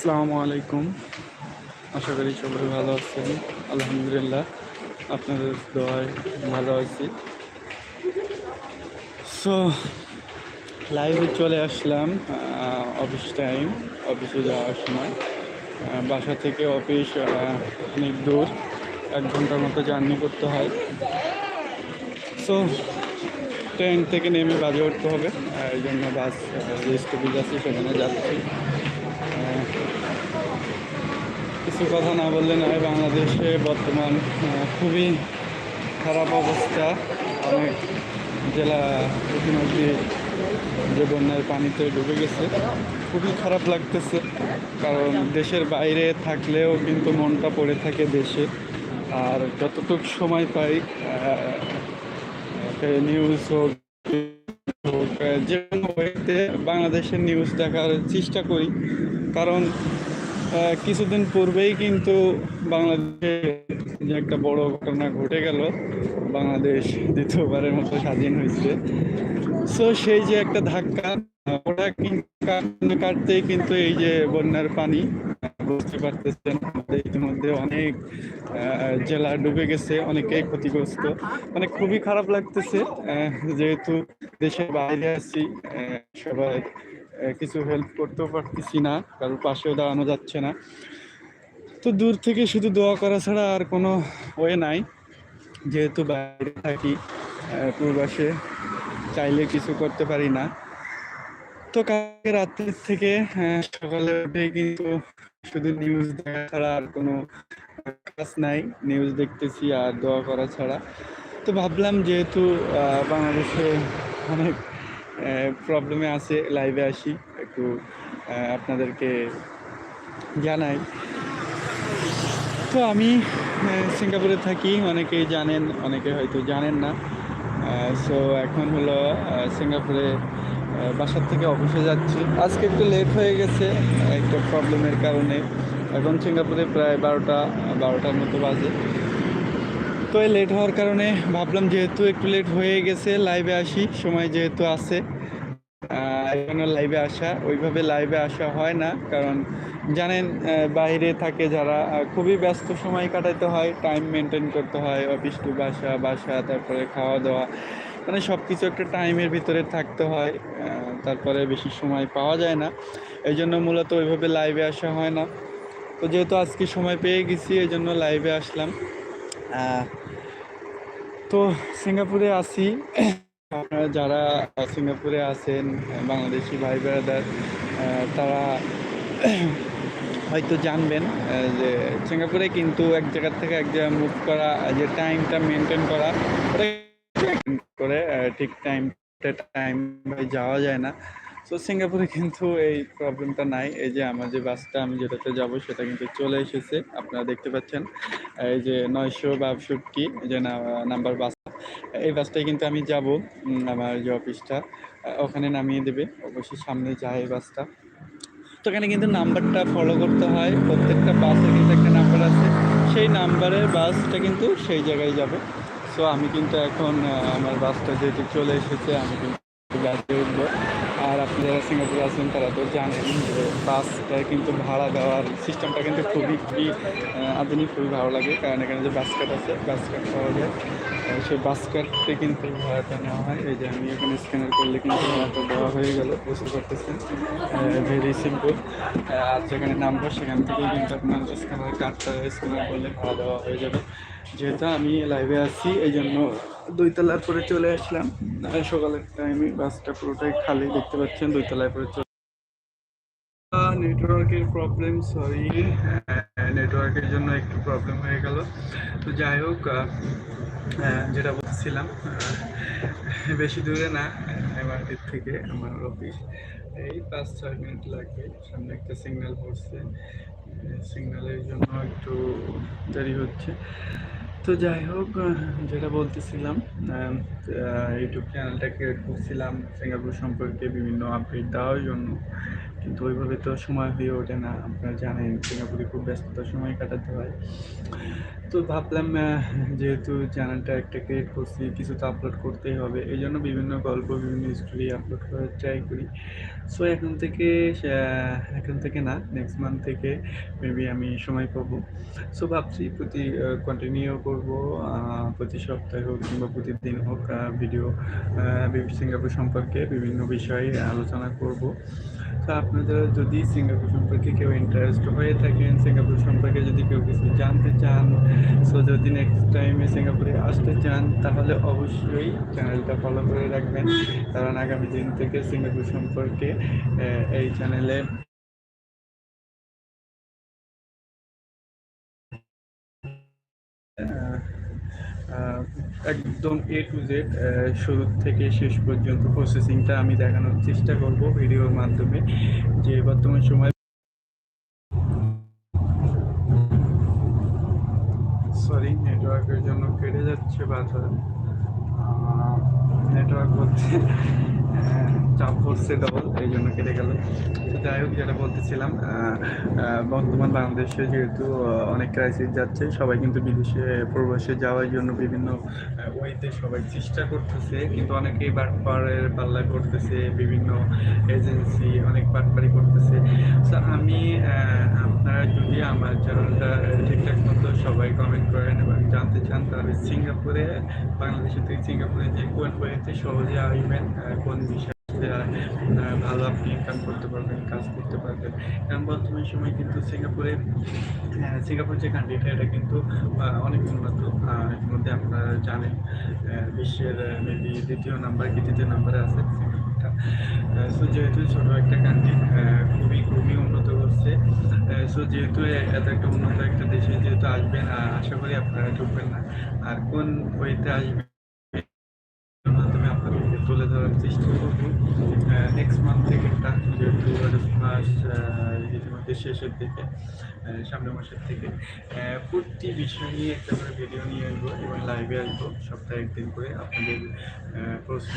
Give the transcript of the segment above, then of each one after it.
আসসালামু আলাইকুম। আশা করি সবাই ভালো আছেন। আলহামদুলিল্লাহ, আপনাদের দোয়ায় ভালো আছি। সো লাইভে চলে আসলাম অফিস টাইম অফিসে যাওয়ার সময়। বাসা থেকে অফিস অনেক দূর, এক ঘণ্টার মতো জার্নি করতে হয়। সো ট্রেন থেকে নেমে বাজে উঠতে হবে। এই জন্য বাস যে স্টপেজ আছে সেখানে যাচ্ছি। কিছু কথা না বললে নয়, বাংলাদেশে বর্তমান খুবই খারাপ অবস্থা। অনেক জেলা ইতিমধ্যে যে বন্যার পানিতে ডুবে গেছে। খুবই খারাপ লাগতেছে, কারণ দেশের বাইরে থাকলেও কিন্তু মনটা পড়ে থাকে দেশে। আর যতটুকু সময় পাই নিউজ হোক, যে কোনো বাংলাদেশের নিউজ দেখার চেষ্টা করি। কারণ কিছুদিন পূর্বেই কিন্তু বাংলাদেশে যে একটা বড় ঘটনা ঘটে গেল, বাংলাদেশ দ্বিতীয়বারের মতো স্বাধীন হয়েছে। সো সেই যে একটা ধাক্কা, ওটা কিন্তু কাটতেই কিন্তু এই যে বন্যার পানি, বুঝতে পারতেছেন, আমাদের ইতিমধ্যে অনেক জেলা ডুবে গেছে, অনেকেই ক্ষতিগ্রস্ত। মানে খুবই খারাপ লাগতেছে যেহেতু দেশের বাইরে আছি সবাই কিছু হেল্প করতেও পারতেছি না, কারোর পাশেও দাঁড়ানো যাচ্ছে না। তো দূর থেকে শুধু দোয়া করা ছাড়া আর কোনো ওয়ে নাই। যেহেতু বাইরে থাকি পূর্বাসে চাইলে কিছু করতে পারি না। তো কালকে রাত্রির থেকে সকালে উঠে কিন্তু শুধু নিউজ দেখা ছাড়া আর কোনো কাজ নাই। নিউজ দেখতেছি আর দোয়া করা ছাড়া। তো ভাবলাম যেহেতু বাংলাদেশে অনেক প্রবলেমে আছে লাইভে আসি, একটু আপনাদেরকে জানাই। তো আমি সিঙ্গাপুরে থাকি, অনেকেই জানেন, অনেকে হয়তো জানেন না। সো এখন হলো সিঙ্গাপুরে বাসার থেকে অফিসে যাচ্ছি। আজকে একটু লেট হয়ে গেছে, একটা প্রবলেমের কারণে। এখন সিঙ্গাপুরে প্রায় বারোটা, বারোটার মতো বাজে। তো লেট হওয়ার কারণে ভাবলাম যেহেতু একটু লেট হয়ে গেছে লাইভে আসি, সময় যেহেতু আছে। এখানে লাইভে আসা, ওইভাবে লাইভে আসা হয় না, কারণ জানেন বাইরে থাকে যারা খুবই ব্যস্ত সময় কাটাতে হয় টাইম মেনটেন করতে হয় অফিস টু বাসা বাসা, তারপরে খাওয়া দাওয়া মানে সব কিছু একটা টাইমের ভিতরে থাকতে হয় তারপরে বেশি সময় পাওয়া যায় না। এই জন্য মূলত ওইভাবে লাইভে আসা হয় না। তো যেহেতু আজকে সময় পেয়ে গেছি এই জন্য লাইভে আসলাম তো সিঙ্গাপুরে আসি আপনারা যারা সিঙ্গাপুরে আছেন, বাংলাদেশি ভাই ব্রাদার তারা হয়তো জানবেন যে সিঙ্গাপুরে কিন্তু এক জায়গা থেকে এক জায়গায় মুভ করা, যে টাইমটা মেনটেন করা করে ঠিক টাইম টাইম যাওয়া যায় না। তো সিঙ্গাপুরে কিন্তু এই প্রবলেমটা নাই। এই যে আমার যে বাসটা, আমি যেটাতে যাব, সেটা কিন্তু চলে এসেছে। আপনারা দেখতে পাচ্ছেন, এই যে নয়শো বাষট্টি যে নাম্বার বাস। এই বাসটাই কিন্তু আমি যাব আমার যে অফিসটা, ওখানে নামিয়ে দেবে। অবশ্যই সামনে যায় এই বাসটা। তো এখানে কিন্তু নাম্বারটা ফলো করতে হয়। প্রত্যেকটা বাসে কিন্তু একটা নাম্বার আছে। সেই নাম্বারের বাসটা কিন্তু সেই জায়গায় যাবে। সো আমি কিন্তু এখন আমার বাসটা যেহেতু চলে এসেছে, আমি কিন্তু বাসে উঠবো। আর আপনি যারা সিঙ্গাপুরে আছেন, তারা তো জানেন যে বাসটা কিন্তু ভাড়া দেওয়ার সিস্টেমটা কিন্তু খুবই খুবই আধুনিক, খুবই ভালো লাগে। কারণ এখানে যে বাস কাট আছে, বাস কাট পাওয়া যায়। সেই বাস কাটতে কিন্তু ভাড়াটা নেওয়া হয়। এই যে আমি এখানে স্ক্যানার করলে কিন্তু ভাড়াটা দেওয়া হয়ে গেল, বুঝতে পারতেছেন। ভেরি সিম্পল আর যেখানে নাম্বার সেখান থেকেই কিন্তু আপনার স্ক্যানার কার্ডটা স্ক্যানার করলে ভাড়া দেওয়া হয়ে যাবে। যেহেতু আমি লাইভে আছি এই জন্য দুই তলার পরে চলে আসলাম। সকালের টাইমে বাসটা পুরোটাই খালি, দেখতে পাচ্ছেন দুই তলায় পরে চলে নেটওয়ার্কের প্রবলেম সরি নেটওয়ার্কের জন্য একটু প্রবলেম হয়ে গেল। তো যাই হোক যেটা বলছিলাম বেশি দূরে না, এমআরটির থেকে আমার অফিস এই পাঁচ, ছয় মিনিট লাগবে। সামনে একটা সিগন্যাল পড়ছে। সিগন্যালের জন্য একটু দেরি হচ্ছে। তো যাই হোক যেটা বলতেছিলাম ইউটিউব চ্যানেলটাকে খুঁজছিলাম সিঙ্গাপুর সম্পর্কে বিভিন্ন আপডেট দেওয়ার জন্য। কিন্তু ওইভাবে তো সময় হয়ে ওঠে না, আপনারা জানেন সিঙ্গাপুরে খুব ব্যস্ততার সময় কাটাতে হয়। তো ভাবলাম যেহেতু চ্যানেলটা একটা ক্রিয়েট করছি, কিছু তো আপলোড করতেই হবে, এই জন্য বিভিন্ন গল্প, বিভিন্ন স্টোরি আপলোড করার ট্রাই করি। সো এখন থেকে এখন থেকে না নেক্সট মান্থ থেকে মেবি আমি সময় পাবো। সো ভাবছি প্রতি কন্টিনিউ করব প্রতি সপ্তাহে হোক কিংবা প্রতিদিন হোক ভিডিও সিঙ্গাপুর সম্পর্কে বিভিন্ন বিষয়ে আলোচনা করব। তো আপনাদের যদি সিঙ্গাপুর সম্পর্কে কেউ ইন্টারেস্ট হয়ে থাকেন, সিঙ্গাপুর সম্পর্কে যদি কেউ কিছু জানতে চান সো যদি নেক্সট টাইমে সিঙ্গাপুরে আসতে চান, তাহলে অবশ্যই চ্যানেলটা ফলো করে রাখবেন। কারণ আগামী দিন থেকে সিঙ্গাপুর সম্পর্কে এই চ্যানেলে একদম এ টু জেড শুরু থেকে শেষ পর্যন্ত প্রসেসিংটা আমি দেখানোর চেষ্টা করব ভিডিওর মাধ্যমে, যে বর্তমান সময় সরি নেটওয়ার্কের জন্য কেটে যাচ্ছে বাজার নেটওয়ার্ক আহ, চাপ পড়ছে ডবল এই জন্য কেটে গেল। যাই হোক যেটা বলতেছিলাম বর্তমান বাংলাদেশে যেহেতু অনেক ক্রাইসিস যাচ্ছে সবাই কিন্তু বিদেশে প্রবাসে যাওয়ার জন্য বিভিন্ন ওয়েতে সবাই চেষ্টা করতেছে কিন্তু অনেকেই বাটপাড়ের পাল্লা করতেছে বিভিন্ন এজেন্সি অনেক বাটপাড়ি করতেছে। তো আমি আপনারা যদি আমার চ্যানেলটা ঠিকঠাক মতো সবাই কমেন্ট করেন এবং জানতে চান তাহলে সিঙ্গাপুরে বাংলাদেশের থেকে সিঙ্গাপুরে যে কোন ওয়েতে সহজে আসবেন কোন বিষয়ে ভালো আপনি ইনকাম করতে পারবেন কাজ করতে পারবেন। কারণ বর্তমান সময় কিন্তু সিঙ্গাপুরে সিঙ্গাপুর যে কান্ট্রিটা এটা কিন্তু অনেক উন্নত। আহ, এর মধ্যে আপনারা জানেন বিশ্বের মেবি দ্বিতীয় নাম্বার কি তৃতীয় নাম্বারে আছে সিঙ্গাপুরটা। সো যেহেতু ছোটো একটা কান্ট্রি খুবই খুবই উন্নত করছে। সো যেহেতু এত একটা উন্নত একটা দেশে যেহেতু আসবেন আশা করি আপনারা ঢুকবেন না। আর কোন ওয়েতে আসবেন তুলে ধরার চেষ্টা করব। নেক্সট মান্থ থেকে যেহেতু মাস ইতিমধ্যে শেষের দিকে সামনের মাসের থেকে। প্রতি বিষয় নিয়ে একটা করে ভিডিও নিয়ে আসব এবং লাইভে আসব। সপ্তাহে একদিন করে আপনাদের প্রশ্ন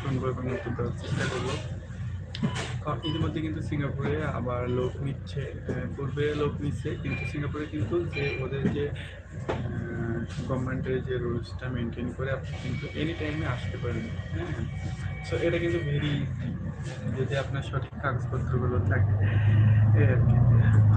শুনব এবং উত্তর দেওয়ার চেষ্টা করব। ইতিমধ্যে কিন্তু সিঙ্গাপুরে আবার লোক নিচ্ছে পূর্বে লোক নিচ্ছে, কিন্তু সিঙ্গাপুরে কিন্তু যে ওদের যে গভর্নমেন্টের যে রুলসটা মেনটেন করে আপনি কিন্তু এনি টাইমে আসতে পারেন। হ্যাঁ? সো এটা কিন্তু ভেরি ইজি যদি আপনার সঠিক কাগজপত্রগুলো থাকে। এই আর কি।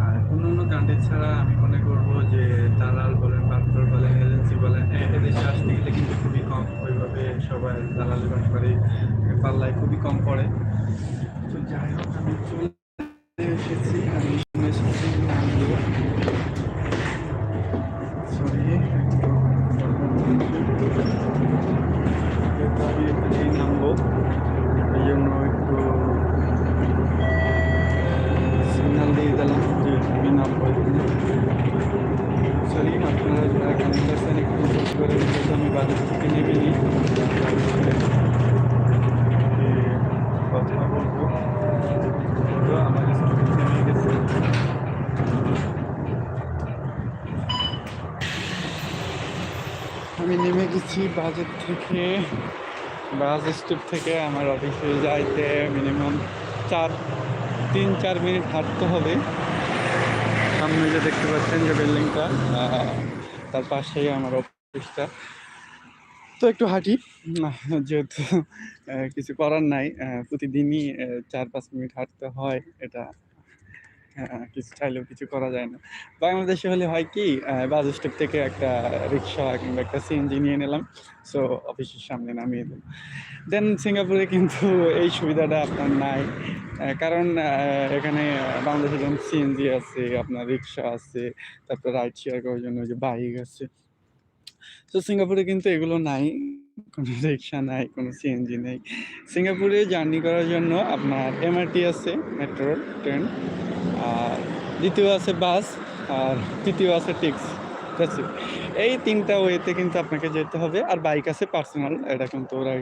আর অন্য অন্য কান্ট্রি ছাড়া আমি মনে করব যে দালাল বলেন বাটপার বলেন এজেন্সি বলেন এদেশে আসতে গেলে কিন্তু খুবই কম। ওইভাবে সবাই দালালি বাটপারে পাল্লায় খুবই কম পড়ে। তো যাই হোক, আমি চলে এসেছি আমি শুনে এসেছি নামবো সরি আমি এখানেই নামবো এই জন্য একটু সিগনাল দিয়ে দিলাম যে আমি নামবো এখানে সরি আপনারা যারা কানেক্ট আছেন একটু শেষ করে যেহেতু আমি বাজার থেকে নেমে নিই কথা বলব তো আমার স্টুডেন্ট নেমে গেছে আমি গেছি বাজার থেকে, বাস স্টপ থেকে আমার অফিসে যাইতে মিনিমাম চার, তিন, চার মিনিট হাঁটতে হবে। সামনে যে দেখতে পাচ্ছেন যে বিল্ডিংটা তার পাশেই আমার অফিসটা তো একটু হাঁটি। যেহেতু কিছু করার নাই প্রতিদিনই চার, পাঁচ মিনিট হাঁটতে হয়, এটা কিছু চাইলেও কিছু করা যায় না। বাংলাদেশে হলে হয় কি বাস স্টপ থেকে একটা রিক্সা কিংবা একটা সিএনজি নিয়ে নিলাম। সো অফিসের সামনে নামিয়ে দিলাম। দেন সিঙ্গাপুরে কিন্তু এই সুবিধাটা আপনার নাই। কারণ এখানে বাংলাদেশে যেমন সিএনজি আছে, আপনার রিক্সা আছে, তারপর রাইড শেয়ার করার জন্য যে বাইক আছে। তো সিঙ্গাপুরে কিন্তু এগুলো নাই, কোনো রিক্সা নাই, কোনো সিএনজি নেই। সিঙ্গাপুরে জার্নি করার জন্য আপনার এমআরটি আছে মেট্রো ট্রেন দ্বিতীয় আছে বাস আর তৃতীয় আছে ট্যাক্সি। ঠিক এই তিনটা ওয়েতে কিন্তু আপনাকে যেতে হবে। আর বাইক আছে পার্সোনাল এটা কিন্তু ওরা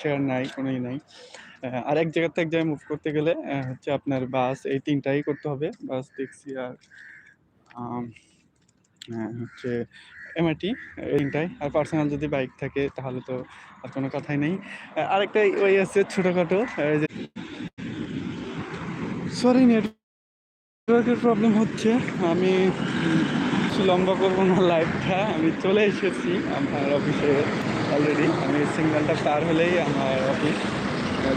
শেয়ার নাই কোনোই নাই। আর এক জায়গা থেকে এক জায়গায় মুভ করতে গেলে হচ্ছে আপনার বাস এই তিনটাই করতে হবে। বাস ট্যাক্সি আর আহ, হচ্ছে এমআরটি এই তিনটাই। আর পার্সোনাল যদি বাইক থাকে তাহলে তো আর কোনো কথাই নেই। আরেকটা ওই আছে ছোটোখাটো সরি নেটওয়ার্কের প্রবলেম হচ্ছে। আমি বেশি লম্বা করব না লাইভটা আমি চলে এসেছি আমার অফিসে অলরেডি আমি সিগন্যালটা পার হলেই আমার অফিস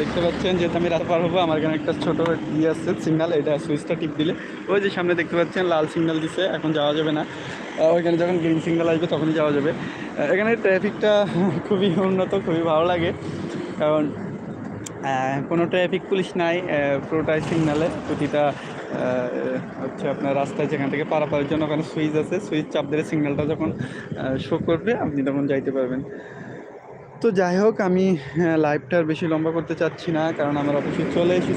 দেখতে পাচ্ছেন, যেহেতু আমি রাস্তা পার হব, আমার এখানে একটা ছোটো ইয়ে আছে সিগন্যাল এটা সুইচটা টিপ দিলে। ওই যে সামনে দেখতে পাচ্ছেন, লাল সিগন্যাল দিছে, এখন যাওয়া যাবে না। ওইখানে যখন গ্রিন সিগন্যাল আসবে, তখনই যাওয়া যাবে। এখানে ট্রাফিকটা খুবই উন্নত, খুবই ভালো লাগে। কারণ কোনো ট্রাফিক পুলিশ নাই পুরোটাই সিগনালে প্রতিটা হচ্ছে আপনার রাস্তায় যেখান থেকে পারাপারের জন্য ওখানে সুইচ আছে, সুইচ চাপ দিলে সিগন্যালটা যখন শো করবে, আপনি তখন যাইতে পারবেন। তো যাই হোক, আমি লাইভটা বেশি লম্বা করতে চাচ্ছি না, কারণ আমার অফিসে চলে এসেছি।